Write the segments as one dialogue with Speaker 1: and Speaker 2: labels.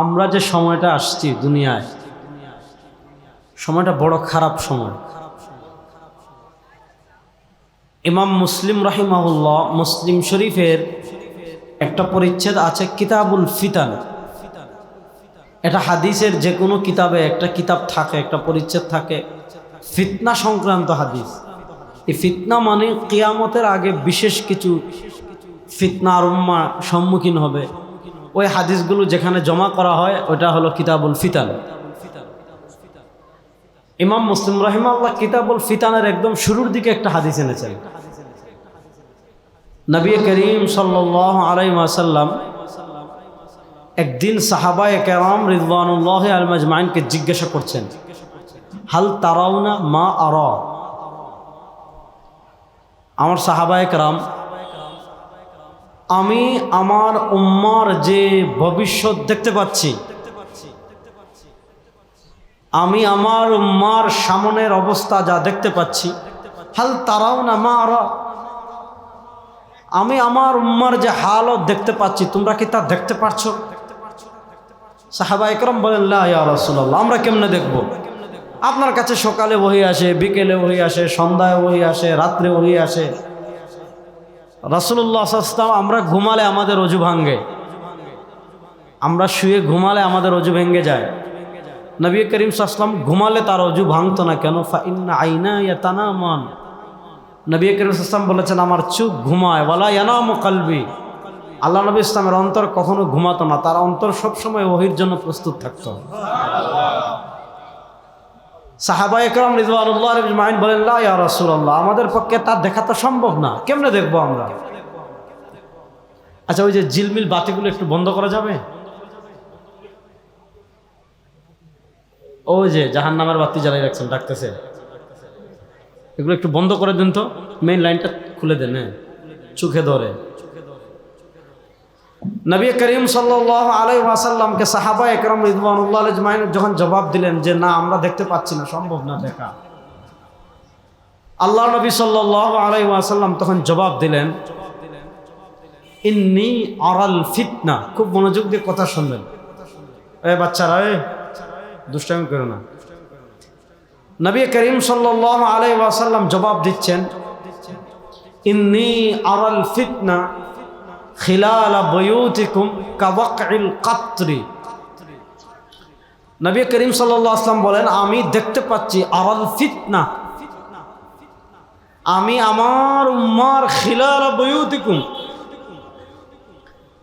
Speaker 1: আমরা যে সময়টা আসছি দুনিয়ায়, সময়টা বড় খারাপ সময়। ইমাম মুসলিম রাহিমাহুল্লাহ মুসলিম শরীফের একটা পরিচ্ছেদ আছে, কিতাবুল ফিতান। এটা হাদিসের যে কোনো কিতাবে একটা কিতাব থাকে, একটা পরিচ্ছেদ থাকে। ফিতনা সংক্রান্ত হাদিস। এই ফিতনা মানে কিয়ামতের আগে বিশেষ কিছু ফিতনা আর উম্মা সম্মুখীন হবে। ওই হাদিসগুলো যেখানে জমা করা হয় ওটা হলো কিতাবুল ফিতান। ইমাম মুসলিম রহিমাল্লাহ কিতাবুল ফিতানের একদম শুরুর দিকে একটা হাদিস এনেছেন। নবী করিম সাল্লাহ আলাই মাসাল্লাম একদিন সাহাবায় কেরাম রিদওয়ানুল্লাহ আল মাজমাইনকে জিজ্ঞাসা করছেন, হাল তারাউনা মা আর? আমার সাহাবায় কেরাম আমি আমার উম্মার যে ভবিষ্যৎ দেখতে পাচ্ছি, আমি আমার উম্মার সামনের অবস্থা যা দেখতে পাচ্ছি, হাল তারাও না মা আমি আমার উম্মার যে হালত দেখতে পাচ্ছি, তোমরা কি তা দেখতে পারছ? সাহাবা একরম বলেন রসুল্লাহ আমরা কেমনে দেখব? আপনার কাছে সকালে বহি আসে, বিকেলে বহি আসে, সন্ধ্যায় বহি আসে, রাত্রে বহি আসে রাসুল্লাহ আসলাম আমরা ঘুমালে আমাদের অজু ভাঙ্গে। আমরা শুয়ে ঘুমালে আমাদের অজু ভেঙ্গে যায়। নবী করিম সাসলাম ঘুমালে তার অজু ভাঙতো না কেন? আইনা তানামান। নবী করিম সাসলাম বলেছেন, আমার চুপ ঘুমায় বলা ইয়ানাম কালবি। আল্লাহ নবী ইসলামের অন্তর কখনো ঘুমাতো না, তার অন্তর সবসময় ওহির জন্য প্রস্তুত থাকতো। সাহাবা একরম রিজওয়ানুল্লাহ মাইন বলেন ইয়া রাসূলুল্লাহ, আমাদের পক্ষে তার দেখা তো সম্ভব না। কেমনে দেখব আমরা? আচ্ছা ওই যে জিলমিল বাতিগুলো একটু বন্ধ করা যাবে? ওই যে জাহান নামের বাতি জ্বালাই রাখছেন, ডাকতেছে। এগুলো একটু বন্ধ করে দেন তো মেইন লাইনটা খুলে দেন হ্যাঁ। চোখে ধরে। নবী করিম সাল্লাহ আলাই ওয়াসাল্লামকে সাহাবা একরম রিদওয়ানুল্লাহ আলজমাইন যখন জবাব দিলেন যে, না, আমরা দেখতে পাচ্ছি না, সম্ভব না দেখা। আল্লাহ নবী সাল্লাহ আলাই ওয়াসাল্লাম তখন জবাব দিলেন, ইন্নি আরাল ফিতনা। খুব মনোযোগ দিয়ে কথা শুনলেন। এ বাচ্চারা, এ দুষ্টামি করো না। নবী করিম সাল্লাহ আলাই ওয়াসাল্লাম জবাব দিচ্ছেন, ইন্নি আরাল ফিতনা। খিলাল বয়ুতিকুম কাবাকিল কাত্রি। নবী করিম সাল্লাহ আসলাম বলেন, আমি দেখতে পাচ্ছি আরাল ফিতনা। আমি আমার উম্মার খিলাল বয়ুতিকুম।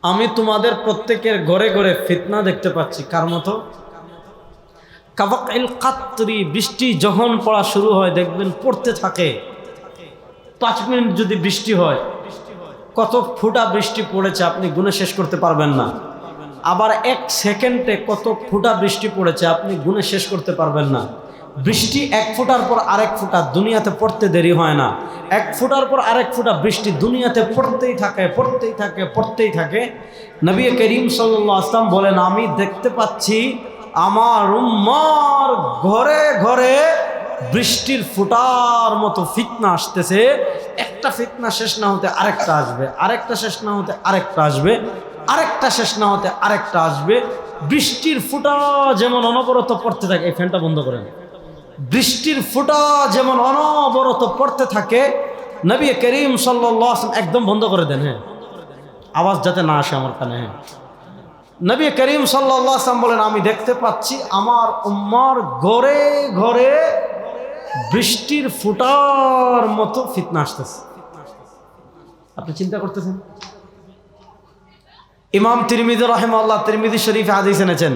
Speaker 1: আমি তোমাদের প্রত্যেকের ঘরে ঘরে ফিতনা দেখতে পাচ্ছি। কার মতো? কাবাকিল কাত্রি, বৃষ্টি যখন পড়া শুরু হয়, দেখবেন পড়তে থাকে। পাঁচ মিনিট যদি বৃষ্টি হয় কত ফুটা বৃষ্টি পড়েছে আপনি গুনে শেষ করতে পারবেন না। আবার এক সেকেন্ডে কত ফুটা বৃষ্টি পড়েছে আপনি গুনে শেষ করতে পারবেন না। বৃষ্টি এক ফুটার পর আরেক ফুটা দুনিয়াতে পড়তে দেরি হয় না। এক ফুটার পর আরেক ফুটা বৃষ্টি দুনিয়াতে পড়তেই থাকে পড়তেই থাকে পড়তেই থাকে। নবী করিম সাল্লাহ আসলাম বলেন, আমি দেখতে পাচ্ছি আমার উম্মার ঘরে ঘরে বৃষ্টির ফুটার মতো ফিতনা আসতেছে। একটা ফিতনা শেষ না হতে আরেকটা আসবে, আরেকটা শেষ না হতে আরেকটা আসবে, আরেকটা শেষ না হতে আরেকটা আসবে। বৃষ্টির ফুটা যেমন অনবরত পড়তে থাকে, এই ফ্যানটা বন্ধ করেন। বৃষ্টির ফুটা যেমন অনবরত পড়তে থাকে, নবী করিম সাল্লাহ একদম বন্ধ করে দেন হ্যাঁ। আওয়াজ যাতে না আসে আমার কানে হ্যাঁ। নবী করিম সাল্লাম বলেন, আমি দেখতে পাচ্ছি আমার উম্মার ঘরে ঘরে বৃষ্টির ফুটার মতো ফিতনা আসতেছে। আপনি চিন্তা করতেছেন? ইমাম তিরমিদ রহেম আল্লাহ তিরমিদি শরীফ হাদিস এনেছেন।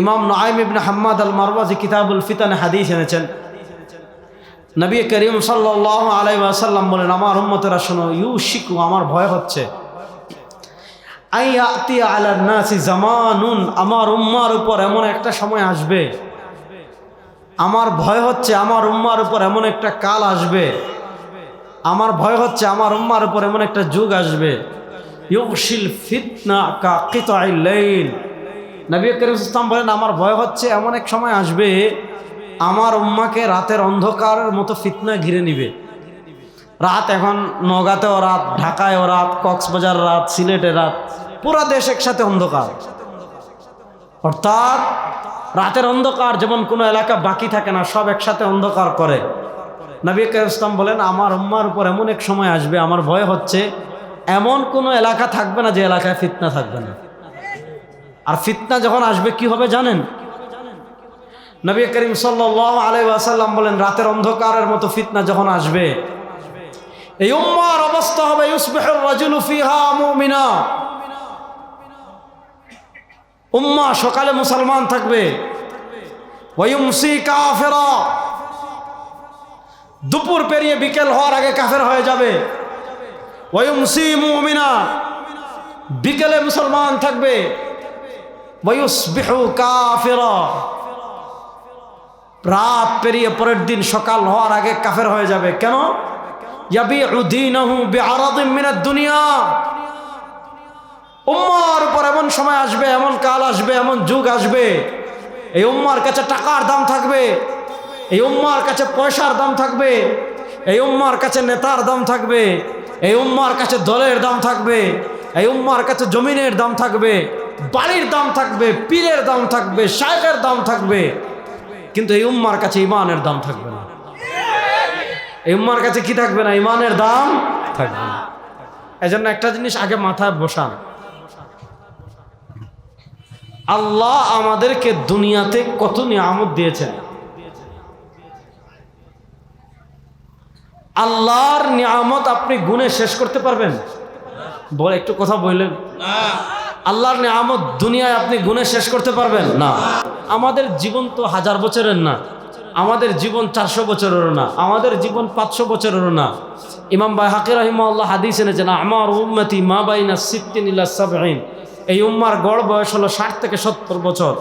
Speaker 1: ইমাম নাইম ইবনে হাম্মাদ আল মারওয়াজি কিতাবুল ফিতানে হাদিস এনেছেন। নবী করিম সাল্লাহ আলাই আসাল্লাম বলেন, আমার উম্মতেরা শোনো ইউ শিখু আমার ভয় হচ্ছে। আই আতি আলার নাসি জামানুন, আমার উম্মার উপর এমন একটা সময় আসবে আমার ভয় হচ্ছে আমার উম্মার উপর এমন একটা কাল আসবে। আমার ভয় হচ্ছে আমার উম্মার উপর এমন একটা যুগ আসবে। ইউশিল ফিতনা কা নবী করিম ইসলাম বলেন, আমার ভয় হচ্ছে এমন এক সময় আসবে, আমার উম্মাকে রাতের অন্ধকারের মতো ফিতনা ঘিরে নিবে। রাত এখন নগাতেও রাত, ঢাকায়ও রাত, কক্সবাজার রাত সিলেটে রাত, পুরা দেশ একসাথে অন্ধকার। অর্থাৎ রাতের অন্ধকার যেমন কোনো এলাকা বাকি থাকে না, সব একসাথে অন্ধকার করে। নবী ইসলাম বলেন, আমার উম্মার উপর এমন এক সময় আসবে, আমার ভয় হচ্ছে, এমন কোনো এলাকা থাকবে না যে এলাকায় ফিতনা থাকবে না। আর ফিতনা যখন আসবে, কি হবে জানেন? নবী করিম সাল্লাহ আলাই আসাল্লাম বলেন, রাতের অন্ধকারের মতো ফিতনা যখন আসবে, এই উম্মার অবস্থা হবে, ইউসবিহুর রাজুলু ফিহা মুমিনা। উম্মা, সকালে মুসলমান থাকবে। দুপুর পেরিয়ে বিকেল হওয়ার আগে কাফের হয়ে যাবে। বিকেলে মুসলমান থাকবে। রাত পেরিয়ে পরের দিন সকাল হওয়ার আগে কাফের হয়ে যাবে। কেন? দুনিয়া। উম্মার উপর এমন সময় আসবে, এমন কাল আসবে, এমন যুগ আসবে। এই উম্মার কাছে টাকার দাম থাকবে, এই উম্মার কাছে পয়সার দাম থাকবে, এই উম্মার কাছে নেতার দাম থাকবে, এই উম্মার কাছে দলের দাম থাকবে, এই উম্মার কাছে জমিনের দাম থাকবে, বাড়ির দাম থাকবে, পীরের দাম থাকবে শায়েকের দাম থাকবে। কিন্তু এই উম্মার কাছে ইমানের দাম থাকবে না। এই উম্মার কাছে কি থাকবে না? ইমানের দাম থাকবে না। এই জন্য একটা জিনিস আগে মাথায় বসান। আল্লাহ আমাদেরকে দুনিয়াতে কত নিয়ামত দিয়েছেন? আল্লাহর নিয়ামত আপনি গুণে শেষ করতে পারবেন? বল একটু কথা বললেন। আল্লাহর নিয়ামত দুনিয়ায় আপনি গুণে শেষ করতে পারবেন? না। আমাদের জীবন তো হাজার বছরের না। আমাদের জীবন চারশো বছরেরও না। আমাদের জীবন পাঁচশো বছরেরও না। ইমাম বাই হাকির রহিমাল্লাহ হাদিস এনেছেন, আমার উম্মতি মা বাইনা সিদ্দিন সাবঈন। এই উম্মার গড় বয়স হলো ষাট থেকে সত্তর বছর।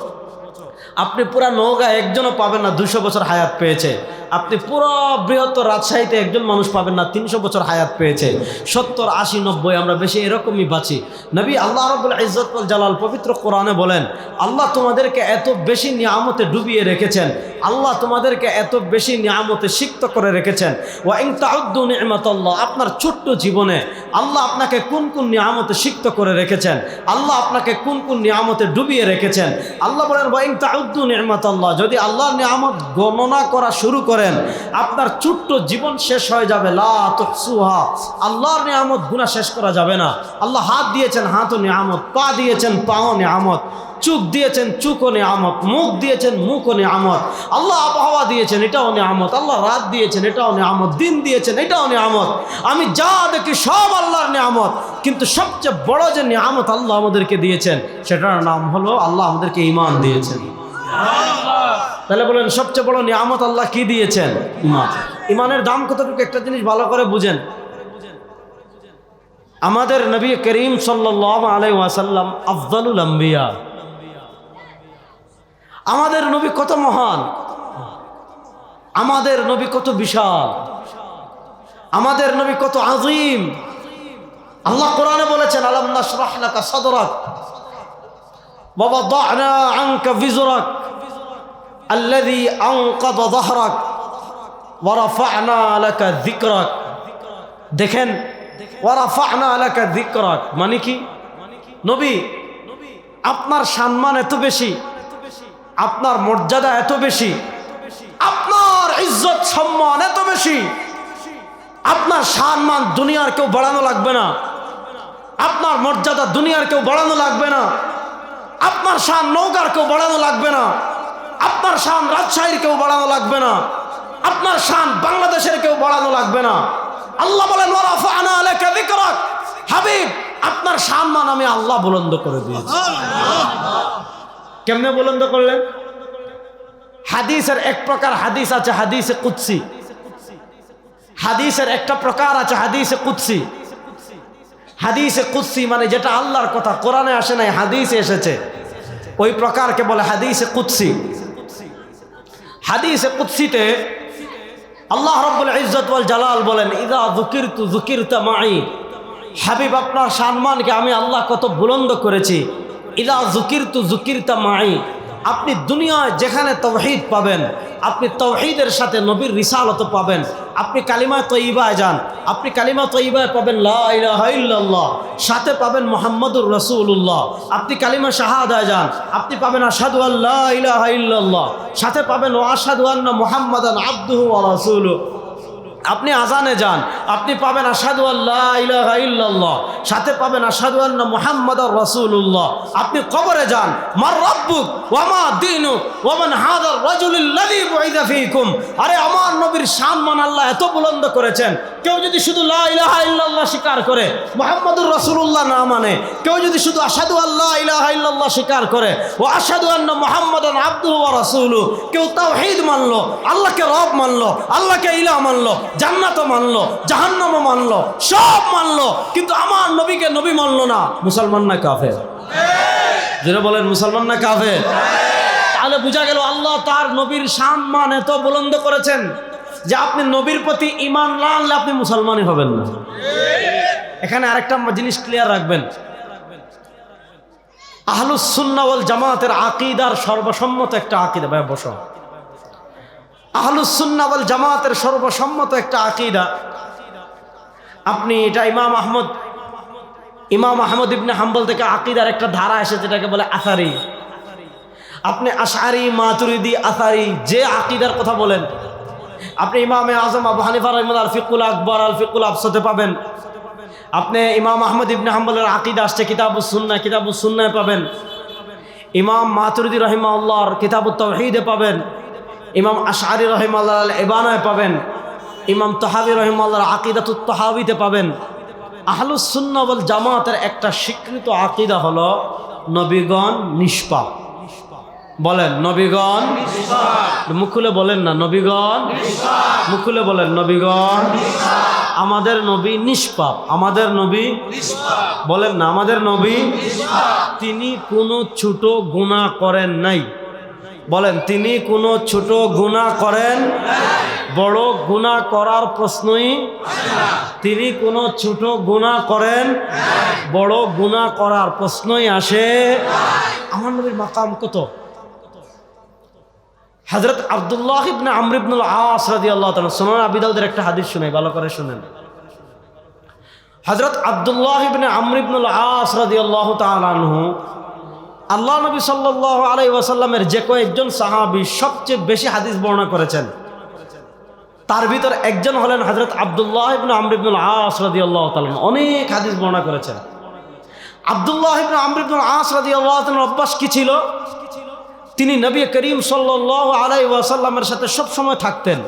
Speaker 1: আপনি পুরা নৌকা একজনও পাবেন না দুশো বছর হায়াত পেয়েছে। আপনি পুরো বৃহত্তর রাজশাহীতে একজন মানুষ পাবেন না, তিনশো বছর হায়াত পেয়েছে। সত্তর, আশি, নব্বই, আমরা বেশি এরকমই বাঁচি। নবী আল্লাহ রবুল ইজ্জতুল জালাল পবিত্র কোরআনে বলেন, আল্লাহ তোমাদেরকে এত বেশি নিয়ামতে ডুবিয়ে রেখেছেন। আল্লাহ তোমাদেরকে এত বেশি নিয়ামতে সিক্ত করে রেখেছেন। ওয়াইং তাউদ্দু নিয়ামতাল্লাহ আপনার ছোট্ট জীবনে আল্লাহ আপনাকে কোন কোন নিয়ামতে সিক্ত করে রেখেছেন? আল্লাহ আপনাকে কোন কোন নিয়ামতে ডুবিয়ে রেখেছেন? আল্লাহ বলেন ওয়াইং তাউদ্দু নিয়ামতাল্লাহ যদি আল্লাহর নিয়ামত গণনা করা শুরু করেন, আপনার ছোট্ট জীবন শেষ হয়ে যাবে। লা তুহসুহা। আল্লাহর নিয়ামত গুণা শেষ করা যাবে না। আল্লাহ হাত দিয়েছেন হাতও নিয়ামত, পা দিয়েছেন পাও নিয়ামত চুপ দিয়েছেন চুকও নিয়ামত, মুখ দিয়েছেন মুখও নিয়ামত। আল্লাহ আবহাওয়া দিয়েছেন এটাও নিয়ামত। আল্লাহ রাত দিয়েছেন এটাও নিয়ামত। দিন দিয়েছেন এটাও নিয়ামত। আমি যা দেখি সব আল্লাহর নিয়ামত। কিন্তু সবচেয়ে বড় যে নিয়ামত আল্লাহ আমাদেরকে দিয়েছেন, সেটার নাম হলো আল্লাহ আমাদেরকে ইমান দিয়েছেন। তাহলে বলেন সবচেয়ে বড় নিয়ামত আল্লাহ কি দিয়েছেন? ইমান। ইমানের দাম কতটুকু? একটা জিনিস ভালো করে বুঝেন। আমাদের নবী করিম সাল্লাহ আলাই ওয়াসাল্লাম আফজালুল আম্বিয়া। আমাদের নবী কত মহান। আমাদের নবী কত বিশাল। আমাদের নবী কত আজিম আল্লাহ কোরআনে বলেছেন আলম নাশরাহ লাকা সাদরাক বাবা দানা আনকা বিজরাক আল্লাদি অঙ্করক ওয়ারফানা আলাকা দিকরক দেখেন ওয়ারফানা আলাকা দিকরক মানে কি? নবী, আপনার সম্মান এত বেশি, আপনার মর্যাদা এত বেশি, আপনার ইজ্জত সম্মান এত বেশি, আপনার সম্মান দুনিয়ার কেউ বাড়ানো লাগবে না, আপনার মর্যাদা দুনিয়ার কেউ বাড়ানো লাগবে না, আপনার সান নৌকার কেউ বাড়ানো লাগবে না। আপনার শান রাজশাহীর কেউ বাড়ানো লাগবে না। আপনার শান বাংলাদেশের কেউ বাড়ানো লাগবে না। আল্লাহ বলেন হাবিব, আপনার সম্মান আমি আল্লাহ বুলন্দ করে দিয়েছি। কেমনে বুলন্দ করলেন? হাদিসের এক প্রকার হাদিস আছে, হাদিসে কুৎসি হাদিসের একটা প্রকার আছে, হাদিসে কুৎসি হাদিসে কুৎসি মানে যেটা আল্লাহর কথা, কোরআনে আসে নাই, হাদিসে এসেছে। ওই প্রকারকে বলে হাদিসে কুৎসি হাদিসে কুৎসিতে আল্লাহ রব্বুল ইজ্জত ওয়াল জালাল বলেন, ইদা জুকির তু জুকির মাই হাবিব, আপনার সম্মানকে আমি আল্লাহ কত বুলন্দ করেছি। ইদা জুকির তু জুকির মাই আপনি দুনিয়ায় যেখানে তৌহিদ পাবেন আপনি তৌহিদের সাথে নবীর রিসালত পাবেন। আপনি কালিমা তৈবায় যান। আপনি কালিমা তৈবায় পাবেন লা ইলাহা ইল্লাল্লাহ। সাথে পাবেন মোহাম্মদুর রসুল্লাহ আপনি কালিমা শাহাদা যান। আপনি পাবেন আসাদু আল্লাহ সাথে পাবেন ও আসাদু আন্না মোহাম্মদান আব্দুহ ওয়া রাসূলুহু। আপনি আজানে যান, আপনি পাবেন আসাদু আল্লাহ সাথে পাবেন আসাদু আন্না মুহাম্মদ রাসূলুল্লাহ। আপনি কবরে যান, মার রব্বুক ওয়ামা দিনুক ওয়ামান হাদার রাজুলিল্লাযী আরে আমার নবীর সম্মান আল্লাহ এত বুলন্দ করেছেন, কেউ যদি শুধু লা স্বীকার করে, মোহাম্মদুর রসুল্লাহ না মানে কেউ যদি শুধু আসাদু আল্লাহ ইল্লাল্লাহ স্বীকার করে, ও আসাদু আন্না মোহাম্মদ আবদুহু ওয়া রাসূলুহু, কেউ তাওহীদ মানলো, আল্লাহকে রব মানলো, আল্লাহকে ইলাহ মানলো জান্নাতও মানলো, জাহান্নামও মানলো, সব মানলো, কিন্তু আমার নবীকে নবী মানলো না। মুসলমান না কাফের? যেটা বলেন, মুসলমান না কাফের? তাহলে বোঝা গেল আল্লাহ তার নবীর সম্মান এত বুলন্দ করেছেন যে আপনি নবীর প্রতি ইমান না আনলে আপনি মুসলমানই হবেন না। এখানে আরেকটা জিনিস ক্লিয়ার রাখবেন। আহলুসুন্নাওয়াল জামাতের আকিদার সর্বসম্মত একটা আকিদা। ভাই, বসো। আহলুসুন্নাওয়াল জামাতের সর্বসম্মত একটা আকিদা। আপনি এটা ইমাম আহমদ ইমাম আহমদ ইবনে হাম্বল থেকে আকিদার একটা ধারা এসে যেটাকে বলে আসারি। আপনি আশারি মাতুরিদি, আসারি, যে আকিদার কথা বলেন, আপনি ইমামে আজম, আবু হানিফা রহমদ আল ফিকুল আকবর, আল ফিকুল আফসতে পাবেন। আপনি ইমাম আহমদ ইবনে হাম্বলের আকিদা আসছে, কিতাবুস সুন্না কিতাবুস সুন্নায় পাবেন। ইমাম মাতুরিদি রহিমা আল্লাহর কিতাবুত তৌহিদে পাবেন। ইমাম আশারি রহিমাল্লাহ এবানায় পাবেন, ইমাম তহাবি রহিমাল্লাহর আকিদাতুত তহাবিতে পাবেন। আহলুসুন্নবল জামাতের একটা স্বীকৃত আকিদা হলো নবীগণ নিষ্পাপ। বলেন, নবীগণ মুখ খুলে বলেন না, নবীগণ মুখ খুলে বলেন, নবীগণ আমাদের নবী নিষ্পাপ, আমাদের নবী বলেন না, আমাদের নবী তিনি কোনো ছোট গুণা করেন নাই। বলেন, তিনি কোনো ছোট গুণা করেন? বড় গুণা করার প্রশ্নই তিনি কোনো ছোট গুণা করেন? বড় গুণা করার প্রশ্নই আসে। আমার নবীর মাকাম কত? হজরত আবদুল্লাহ ইবনে আমর ইবনুল আস রাদিয়াল্লাহু তাআলা, সুনান আবি একটা হাদিস শুনাই, ভালো করে শুনেন। হজরত আবদুল্লাহ ইবনে আমর ইবনুল আস রাদিয়াল্লাহু তাআলা আনহু আল্লাহ নবী সাল্লাল্লাহু আলাইহি ওয়াসাল্লামের যে কয়েকজন সাহাবী সবচেয়ে বেশি হাদিস বর্ণনা করেছেন। তার ভিতর একজন হলেন হজরত আবদুল্লাহ ইবনে আমর ইবনুল আস রাদিয়াল্লাহু তাআলা অনেক হাদিস বর্ণনা করেছেন। আবদুল্লাহ ইবনে আমর ইবনুল আস রাদিয়াল্লাহু অভ্যাস কি ছিল? তিনি নবী করিম সাল্লাহ আলাই ওয়াসাল্লামের সাথে সব সময় থাকতেন।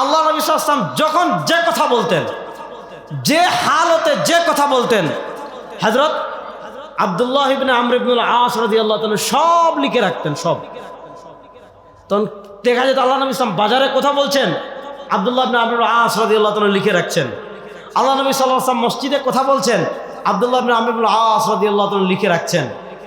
Speaker 1: আল্লাহ নবী সাল্লাম যখন যে কথা বলতেন, যে হালতে যে কথা বলতেন হজরত আবদুল্লাহ ইবনে আমর ইবনুল আস রাদি আল্লাহ সব লিখে রাখতেন, সব। তখন দেখা যেত আল্লাহ নবী ইসলাম বাজারে কথা বলছেন, আবদুল্লাহ ইবনে আমর আস রাদি আল্লাহ লিখে রাখছেন। আল্লাহ নবী সাল্লাহ আসলাম মসজিদে কথা বলছেন, আবদুল্লাহ ইবনে আমর ইবনুল আস রাদি আল্লাহ লিখে রাখছেন।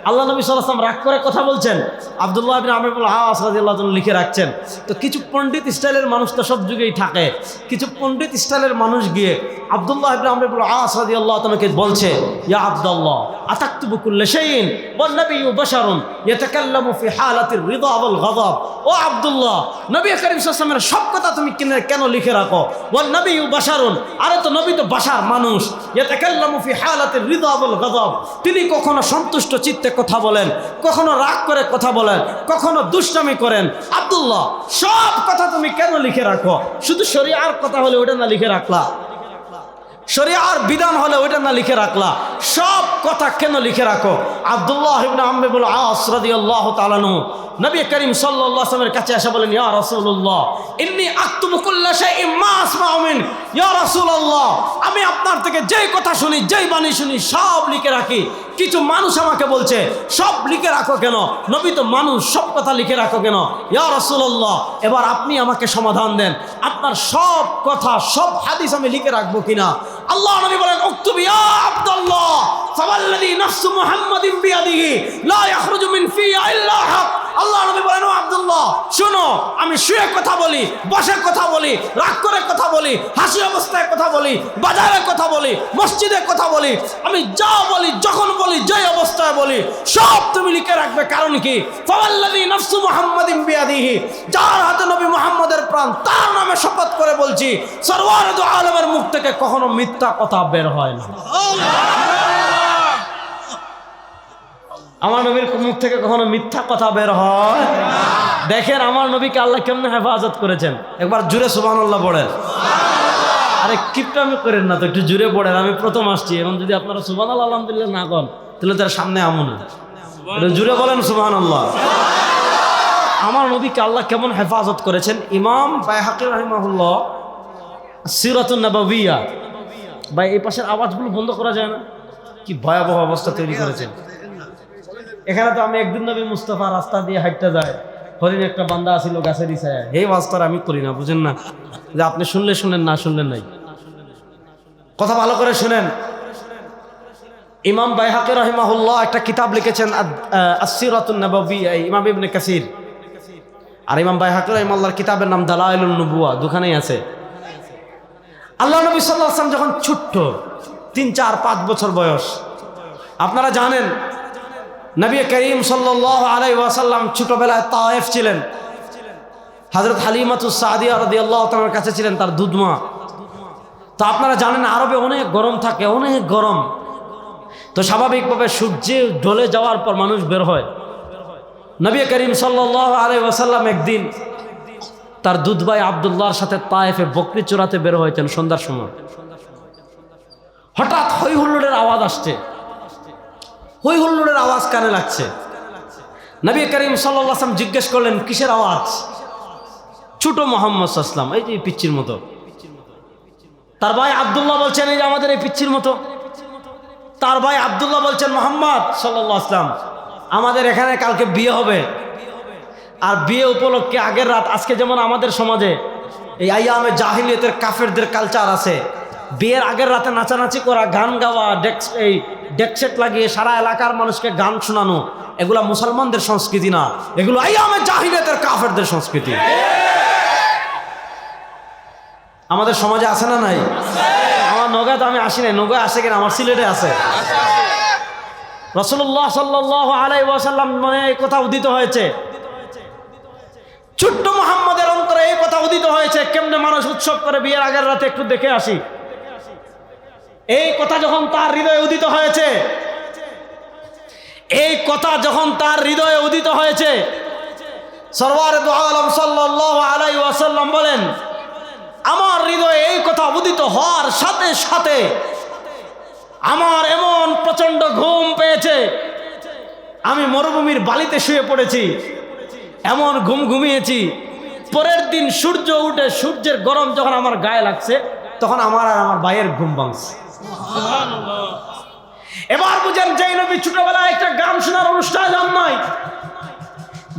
Speaker 1: আল্লাহ নবী সাল্লাম রাগ করে কথা বলছেন, আবদুল্লাহ বিন আমরুল হাস রাজিয়াল্লাহ লিখে রাখছেন। তো কিছু পণ্ডিত স্টাইলের মানুষ তো সব যুগেই থাকে, কিছু পণ্ডিত স্টাইলের মানুষ গিয়ে আবদুল্লাহ ইবনে আমরুল হাস রাজিয়াল্লাহ তাআলাকে বলছে, ইয়া আব্দুল্লাহ আতাকতুবু কুল্লা শাইইন ওয়ান নাবিয়্যু বাশারুন ইয়াতাকাল্লামু ফি হালাতির রিদা ওয়াল গাযাব। ও আব্দুল্লাহ, নবী করিম সাল্লাল্লাহু সব কথা তুমি কেন কেন লিখে রাখো? ওয়ান নাবিয়্যু বাশারুন, আরে তো নবী তো বাশার মানুষ। ইয়াতাকাল্লামু ফি হালাতির রিদা ওয়াল গাযাব। তিনি কখনো সন্তুষ্ট চিত্তে কথা বলেন, কখনো রাগ করে কথা বলেন, কখনো দুষ্টামি করেন। আব্দুল্লাহ, সব কথা তুমি কেন লিখে রাখো? শুধু শরিয়ার কথা হলে ওটা না লিখে রাখলা। শরিয়ার বিধান হলে ওইটা না লিখে রাখলা। সব কথা কেন লিখে রাখো? আব্দুল্লাহ ইবনে রাদিয়াল্লাহু তাআলা নবী করিম আলাইহি কাছে এসে বলেন, ইয়া রাসূলুল্লাহ, ইন্নী আকতুবু কুল্লা শাইইন মা আসমাউ মিন। ইয়া আমি আপনার থেকে যেই কথা শুনি, যেই বাণী শুনি, সব লিখে রাখি। কিছু মানুষ আমাকে বলছে, সব লিখে রাখো কেন? নবী তো মানুষ, সব কথা লিখে রাখো কেন? ইয়া রাসূলুল্লাহ, এবার আপনি আমাকে সমাধান দেন। আপনার সব কথা, সব হাদিস আমি লিখে রাখব কিনা? আল্লাহ নবী বলেন উক্তুব আব্দুল্লাহ। ফাওয়াল্লাযী নাফসু মুহাম্মাদিন বিয়াদিহি লা ইয়াখরুজু মিন ফিয়া ইল্লা হক। আল্লাহ নবী বলেন আব্দুল্লাহ, শুনো, আমি শুয়ে কথা বলি, বসে কথা বলি, রাগ করে কথা বলি, হাসি অবস্থায় কথা বলি, বাজারে কথা বলি, মসজিদে কথা বলি, আমি যা বলি, যখন বলি যে অবস্থায় বলি, সব তুমি লিখে রাখবে। কারণ কি? ফাওয়াল্লাযী নাফসু মুহাম্মাদিন বিয়াদিহি, যার হাতে নবী মুহাম্মদের প্রাণ, তার নামে শপথ করে বলছি সরওয়ার আলমের মুখ থেকে কখনো মিথ্যা কথা বের হয় না। আমার নবীর মুখ থেকে কখনো মিথ্যা কথা বের হয়? দেখেন আমার নবীকে আল্লাহ কেমন হেফাজত করেছেন? একবার জুড়ে আল্লাহ পড়েন। আরে কিপটামি করেন না তো, একটু জুড়ে পড়েন, আমি প্রথম আসছি। এবং যদি আপনারা আল্লাহ আলহামদুলিল্লাহ না কন, তাহলে তার সামনে আমন জুড়ে বলেন সুবান আল্লাহ আমার নবীকে আল্লাহ কেমন হেফাজত করেছেন? ইমাম বাইহাকির রহিমাহুল্লাহ, সিরাতুন নবাবিয়া। ভাই, এই পাশের আওয়াজগুলো বন্ধ করা যায় না? কি ভয়াবহ অবস্থা তৈরি করেছেন। এখানে তো আমি একদিন নবী মুস্তফা রাস্তা দিয়ে হাঁটতে যায় হরিণ একটা বান্দা আসিল গাছের ইসায় এই বাস্তর আমি করি না, বুঝেন না? যে আপনি শুনলে শুনেন, না শুনলেন নাই। কথা ভালো করে শুনেন। ইমাম বাইহাকে রহিমাহুল্লাহ একটা কিতাব লিখেছেন আসিরাতুন নবাবী ইমাম ইবনে কাসির। আর ইমাম বাইহাকে রহিমাল্লাহর কিতাবের নাম দালাইলুন নবুয়া দুখানেই আছে। আল্লাহ নবী সাল্লাহ আসলাম যখন ছোট্ট, তিন, চার, পাঁচ বছর বয়স, আপনারা জানেন নবী করিম সাল্লাহ আলাই ওয়াসাল্লাম ছোটবেলায় তায়েফ ছিলেন। হজরত হালিমাতুস সাদিয়া রদি আল্লাহ তালার কাছে ছিলেন তার দুধমা। তো আপনারা জানেন আরবে অনেক গরম থাকে, অনেক গরম। তো স্বাভাবিকভাবে সূর্যে ঢলে যাওয়ার পর মানুষ বের হয়। নবী করিম সাল্লাহ আলাই ওয়াসাল্লাম একদিন তার দুধ ভাই আবদুল্লাহর সাথে তায়েফে বকরি চোরাতে বের হয়েছেন সন্ধ্যার সময়। হঠাৎ হই হুল্লোড়ের আওয়াজ আসছে। হই হুল্লোড়ের আওয়াজ কানে লাগছে। নবী করিম সাল্লাম জিজ্ঞেস করলেন, কিসের আওয়াজ? ছোট মোহাম্মদ আসলাম এই যে পিচ্ছির মতো। তার ভাই আবদুল্লাহ বলছেন, এই যে আমাদের এই পিচ্ছির মতো। তার ভাই আবদুল্লাহ বলছেন, মোহাম্মদ সাল্লাহ আসলাম আমাদের এখানে কালকে বিয়ে হবে। আর বিয়ে উপলক্ষে আগের রাত, আজকে যেমন আমাদের সমাজে এই আইয়ামে জাহিলিয়তের কাফেরদের কালচার আছে বিয়ের আগের রাতে নাচানাচি করা, গান গাওয়া ডেক্স এই ডেকসেট লাগিয়ে সারা এলাকার মানুষকে গান শোনানো, এগুলা মুসলমানদের সংস্কৃতি না। এগুলো আইয়ামে জাহিলিয়তের কাফেরদের সংস্কৃতি। আমাদের সমাজে আছে না নাই? আমার নগায় তো আমি আসি নাই। নগায় আসে কিনা? আমার সিলেটে আছে। রসুল্লাহ সাল্লাহ আলাই ওয়াসাল্লাম মানে এই কথা উদিত হয়েছে। ছোট্ট মোহাম্মদের অন্তরে এই কথা উদিত হয়েছে। কেমনে মানুষ উৎসব করে বিয়ের আগের রাতে একটু দেখে আসি। এই কথা যখন তার হৃদয়ে উদিত হয়েছে, এই কথা যখন তার হৃদয়ে উদিত হয়েছে, সরওয়ার দু আলম সাল্লাহ আলাই ওয়াসাল্লাম বলেন, আমার হৃদয়ে এই কথা উদিত হওয়ার সাথে সাথে আমার এমন প্রচণ্ড ঘুম পেয়েছে। আমি মরুভূমির বালিতে শুয়ে পড়েছি, এমন ঘুম ঘুমিয়েছি। পরের দিন সূর্য উঠে সূর্যের গরম যখন আমার গায়ে লাগছে, তখন আমার আর আমার ভাইয়ের ঘুম ভাঙছে। এবার বুঝেন, যেই নবী ছোটবেলায় একটা গান শোনার অনুষ্ঠান নাই,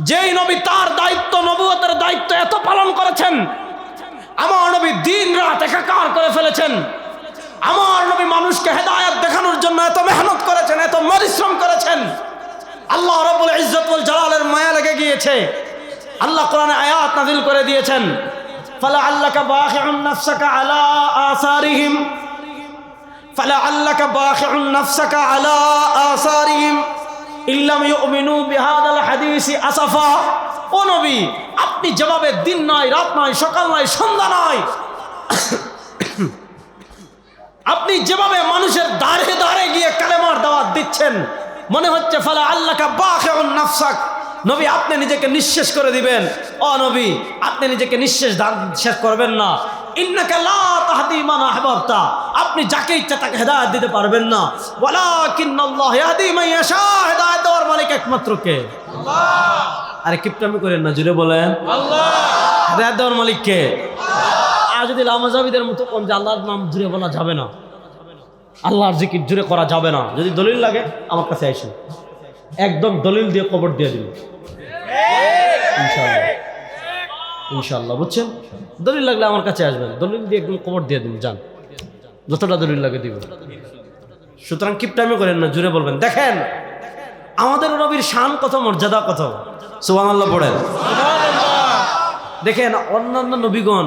Speaker 1: যেই নবী তার দায়িত্ব, নবুয়তের দায়িত্ব এত পালন করেছেন, আমার নবী দিন রাত একাকার করে ফেলেছেন, আমার নবী মানুষকে হেদায়ত দেখানোর জন্য এত মেহনত করেছেন, এত পরিশ্রম করেছেন, আল্লাহ রব্বুল ইজ্জতুল জালালের মায়া লেগে গিয়েছে। আল্লাহ কোরআনে আয়াত নাযিল করে দিয়েছেন ফালা বাখিউন নাফসাকা আলা আসারিহিম। ফালা আল্লাকা বাখিউন নাফসাকা আলা আসারিহিম। ইল্লাম ইউমিনু বিহাদাল হাদিসি আসাফা। ও নবী, আপনি যেভাবে দিন নয় রাত নয় সকাল নয় সন্ধ্যা নয় আপনি যেভাবে মানুষের দাঁড়ে দাঁড়ে গিয়ে কালেমার দাওয়াত দিচ্ছেন, মনে হচ্ছে ফালা আল্লাহকা বাখেউন নাফসাক। নবী, আপনি নিজেকে নিঃশেষ করে দিবেন। ও নবী, আপনি নিজেকে নিঃশেষ শেষ করবেন না। ইন্নাকা লা তাহদি মান আহবাবতা। আপনি যাকে ইচ্ছা তাকে হেদায়েত দিতে পারবেন না। ওয়ালাকিন্নাল্লাহ ইয়াহদি মান ইয়াশা হেদায়েত দেওয়ার মালিক একমাত্র কে? আল্লাহ। আরে কিপটামি করেন না জুড়ে বলেন। আল্লাহ। হেদায়েত দেওয়ার মালিক কে? আর যদি লামাজাবিদের মতো কোন যে আল্লাহর নাম জুড়ে বলা যাবে না আল্লাহর জিকির জুড়ে করা যাবে না। যদি দলিল লাগে আমার কাছে আসেন একদম দলিল দিয়ে কবর দিয়ে দিন। ইনশাআল্লাহ। ইনশাআল্লাহ, বুঝছেন? দলিল লাগলে আমার কাছে আসবেন। দলিল দিয়ে একদম কবর দিয়ে দিন যান। যতটা দলিল লাগে দিব। সুতরাং কিপ টাইমে করেন না জুড়ে বলবেন। দেখেন, আমাদের নবীর শান কত, মর্যাদা কত? সুবহানাল্লাহ পড়েন। দেখেন, অন্যান্য নবীগণ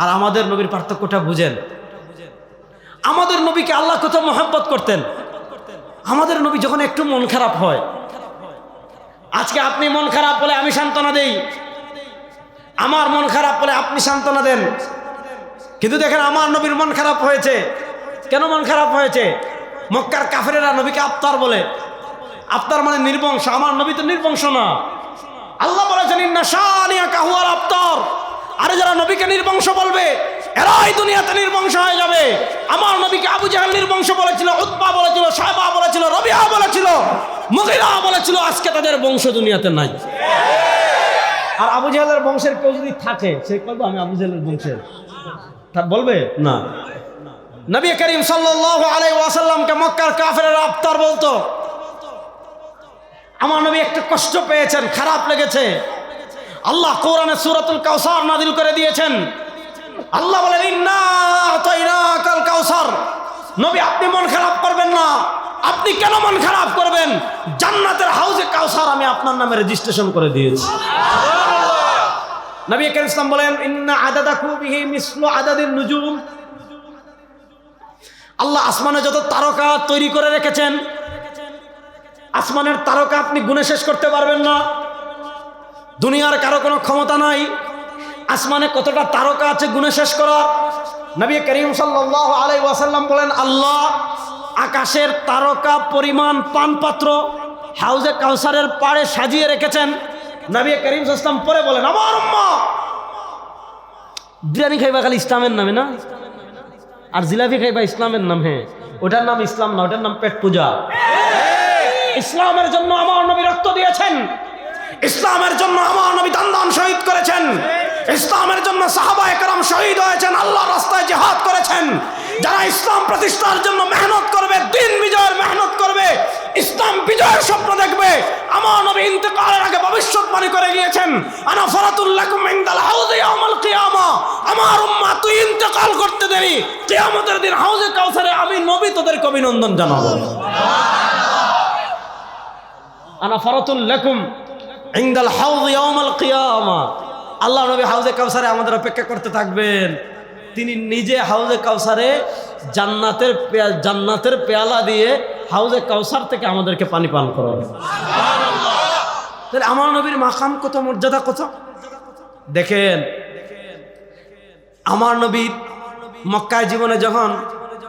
Speaker 1: আর আমাদের নবীর পার্থক্যটা বুঝেন। আমাদের নবীকে আল্লাহ কত মহাব্বত করতেন। আমাদের নবী যখন একটু মন খারাপ হয়, আজকে আপনি মন খারাপ বলে আমি সান্ত্বনা দেই। আমার মন খারাপ বলে আপনি সান্ত্বনা দেন। কিন্তু দেখেন আমার নবীর মন খারাপ হয়েছে। কেন মন খারাপ হয়েছে? মক্কার কাফেরেরা নবীকে আফতার বলে। আফতার মানে নির্বংশ আমার নবী তো নির্বংশ না। আল্লাহ বলেছেন কাহুয়াল আফতার। আরে যারা নবীকে নির্বংশ বলবে, এরাই দুনিয়াতে নির্বংশ হয়ে যাবে। আমার নবীকে আবু জাহাল নির্বংশ বলেছিল উৎপা বলেছিল সাহেবা বলেছিল, রবিয়া বলেছিল, মুগিরা বলেছিল, আজকে তাদের বংশ দুনিয়াতে নাই। আর আবু জাহালের বংশের কেউ যদি থাকে সে বলব আমি আবু জাহালের বংশের। তা বলবে? না। নবী করিম সাল্লাল্লাহু আলাইহি ওয়াসাল্লামকে মক্কার কাফেরেরা আফতার বলতো আমার নবী একটু কষ্ট পেয়েছেন খারাপ লেগেছে। আল্লাহ কোরআনে সূরাতুল কাউসার নাযিল করে দিয়েছেন। আল্লাহ বলেন ইন্না আতাইনাকাল কাউসার। নবী আপনি মন খারাপ করবেন না। আপনি কেন মন খারাপ করবেন? জান্নাতের হাউজে কাউসার আমি আপনার নামে রেজিস্ট্রেশন করে দিয়েছি। নবী করিম ইসলাম বলেন, ইন্না আদাদা কুবিহি মিসলু আদাদিন নুজুম আল্লাহ আসমানে যত তারকা তৈরি করে রেখেছেন, আসমানের তারকা আপনি গুণে শেষ করতে পারবেন না। দুনিয়ার কারও কোনো ক্ষমতা নাই। আসমানে কতটা তারকা আছে গুণে শেষ করার? নবী করিম সাল্লাহ আলাই ওয়াসাল্লাম বলেন, আল্লাহ আকাশের তারকা পরিমাণ পানপাত্র, হাউজে কাউসারের পাড়ে সাজিয়ে রেখেছেন। নবী করিম সাল্লাম পরে বলেন, আমার বিরিয়ানি খাইবা খালি ইসলামের নামে না? আর জিলাপি খাইবা ইসলামের নামে? ওটার নাম ইসলাম না, ওটার নাম পেট পূজা। ইসলামের জন্য আমার নবী রক্ত দিয়েছেন। ইসলামের জন্য আমার নবী দান শহীদ করেছেন। ইসলামের জন্য সাহাবা একরাম শহীদ হয়েছেন, আল্লাহ রাস্তায় জিহাদ করেছেন। যারা ইসলাম প্রতিষ্ঠার জন্য মেহনত করবে, দিন বিজয়ের মেহনত করবে, ইসলাম বিজয়ের স্বপ্ন দেখবে, আমার নবী ইন্তেকালের আগে ভবিষ্যৎবাণী করে গিয়েছেন, আনা কিয়ামা আমার তুই ইন্তেকাল করতে দেরি, কিয়ামতের দিন হাউজে কাউসারে আমি নবী তোদেরকে অভিনন্দন জানাব। আনা ফরাতুল লাকুম ইনদাল হাউজ ইয়াউমাল আল্লাহ নবী হাউজে কাউসারে আমাদের অপেক্ষা করতে থাকবেন। তিনি নিজে হাউজে কাউসারে জান্নাতের জান্নাতের পেয়ালা দিয়ে হাউজে কাউসার থেকে আমাদেরকে পানি পান করাবেন তাহলে আমার নবীর মাকাম কত, মর্যাদা কত? দেখেন, আমার নবীর মক্কায় জীবনে যখন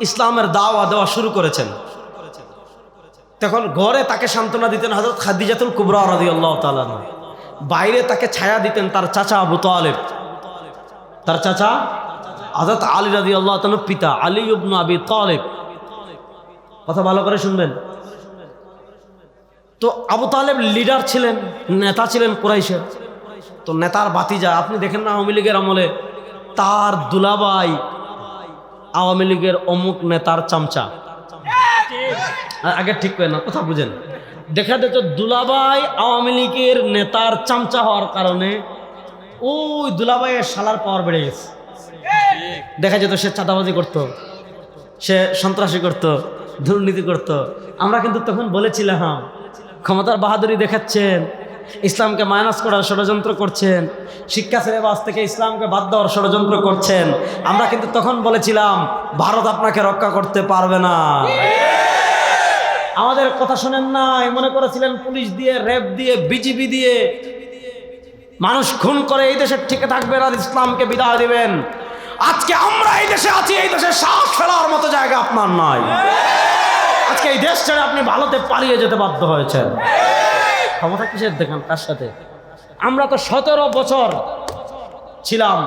Speaker 1: ইসলামের দাওয়া দেওয়া শুরু করেছেন, তখন ঘরে তাকে সান্ত্বনা দিতেন হজরত খাদিজাতুল কুবরা রাজি আল্লাহ তালান বাইরে তাকে ছায়া দিতেন তার চাচা আবু তালেব। তার চাচা হজরত আলী রাজি আল্লাহ পিতা, আলী ইবনু আবি তালেব। কথা ভালো করে শুনবেন। তো আবু তালেব লিডার ছিলেন, নেতা ছিলেন কুরাইশের। তো নেতার বাতিজা আপনি দেখেন না আওয়ামী লীগের আমলে, তার দুলাবাই আওয়ামী লীগের অমুক নেতার চামচা। আগে ঠিক করে না, কথা বুঝেন। দেখা যেত দুলাবাই আওয়ামী লীগের নেতার চামচা হওয়ার কারণে ওই দুলাবাইয়ের শালার পাওয়ার বেড়ে গেছে। দেখা যেত সে চাঁদাবাজি করত, সে সন্ত্রাসী করত, দুর্নীতি করত। আমরা কিন্তু তখন বলেছিলাম, ক্ষমতার বাহাদুরি দেখাচ্ছেন, ইসলামকে মাইনাস করার ষড়যন্ত্র করছেন, শিক্ষা সিলেবাস থেকে ইসলামকে বাদ দেওয়ার ষড়যন্ত্র করছেন। আমরা কিন্তু তখন বলেছিলাম, ভারত আপনাকে রক্ষা করতে পারবে না। আমাদের কথা শোনেন নাই, মনে করেছিলেন পুলিশ দিয়ে, র্যাব দিয়ে বিজিবি দিয়ে। মানুষ খুন করে, এই দেশের ঠিকে থাকবেন আর ইসলামকে বিদায় দিবেন। আজকে আমরা এই দেশে আছি, এই দেশে শ্বাস ফেলার মতো জায়গা আপনার নয় আজকে এই দেশ ছেড়ে আপনি ভালোতে পালিয়ে যেতে বাধ্য হয়েছেন। ক্ষমতা কিসের? দেখেন তার সাথে। আমরা তো সতেরো বছর ছিলাম।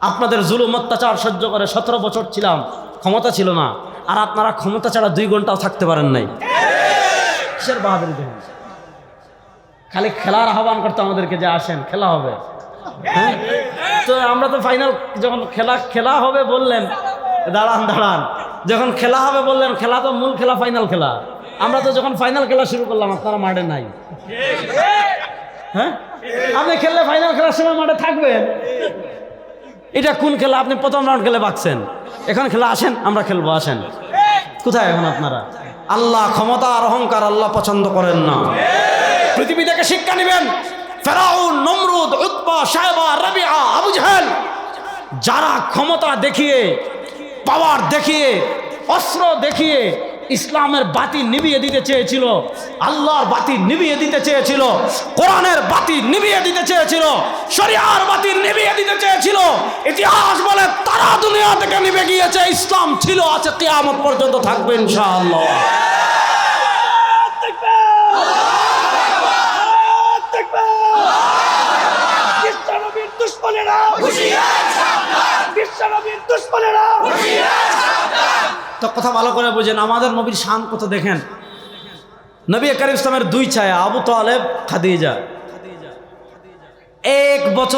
Speaker 1: আপনাদের জুলুম অত্যাচার সহ্য করে সতেরো বছর ছিলাম। ক্ষমতা ছিল না। আর আপনারা ক্ষমতা ছাড়া দুই ঘন্টাও থাকতে পারেন নাই। কিসের বাহাদুরি দেখেন খালি খেলার আহ্বান করতে আমাদেরকে যে আসেন, খেলা হবে। হ্যাঁ? তো আমরা তো ফাইনাল যখন খেলা খেলা হবে বললেন দাঁড়ান দাঁড়ান। যখন খেলা হবে বললেন, খেলা তো মূল খেলা ফাইনাল খেলা। আমরা তো যখন ফাইনাল খেলা শুরু করলাম, আপনারা মাঠে নাই। হ্যাঁ? আপনি খেললে ফাইনাল খেলার সময় মাঠে থাকবেন। এটা কোন খেলা? আপনি প্রথম রাউন্ড খেলে বাঁকছেন এখন খেলা আসেন, আমরা খেলব, আসেন। কোথায় এখন আপনারা? আল্লাহ ক্ষমতা আর অহংকার আল্লাহ পছন্দ করেন না। পৃথিবী থেকে শিক্ষা নেবেন। নমরুদ উৎপা সাহেবা যারা ক্ষমতা দেখিয়ে পাওয়ার দেখিয়ে, অস্ত্র দেখিয়ে ইসলামের বাতি নিভিয়ে দিতে চেয়েছিল আল্লাহর বাতি নিভিয়ে দিতে চেয়েছিল কোরআনের বাতি নিভিয়ে দিতে চেয়েছিল শরিয়ার বাতি নিভিয়ে দিতে চেয়েছিল। ইতিহাস বলে তারা দুনিয়া থেকে নিভে গিয়েছে ইসলাম ছিল আছে কিয়ামত পর্যন্ত থাকবে ইনশাআল্লাহ।
Speaker 2: বিশ্বনবীর দুশ্মনেরা। বিশ্বনবীর দুশ্মনেরা।
Speaker 1: তো কথা ভালো করে বুঝেন, আমাদের নবীর শান কত দেখেন? নবী করিম ইসলামের দুই ছায়া, আবু তো তালেব, খাদিজা। এক বছর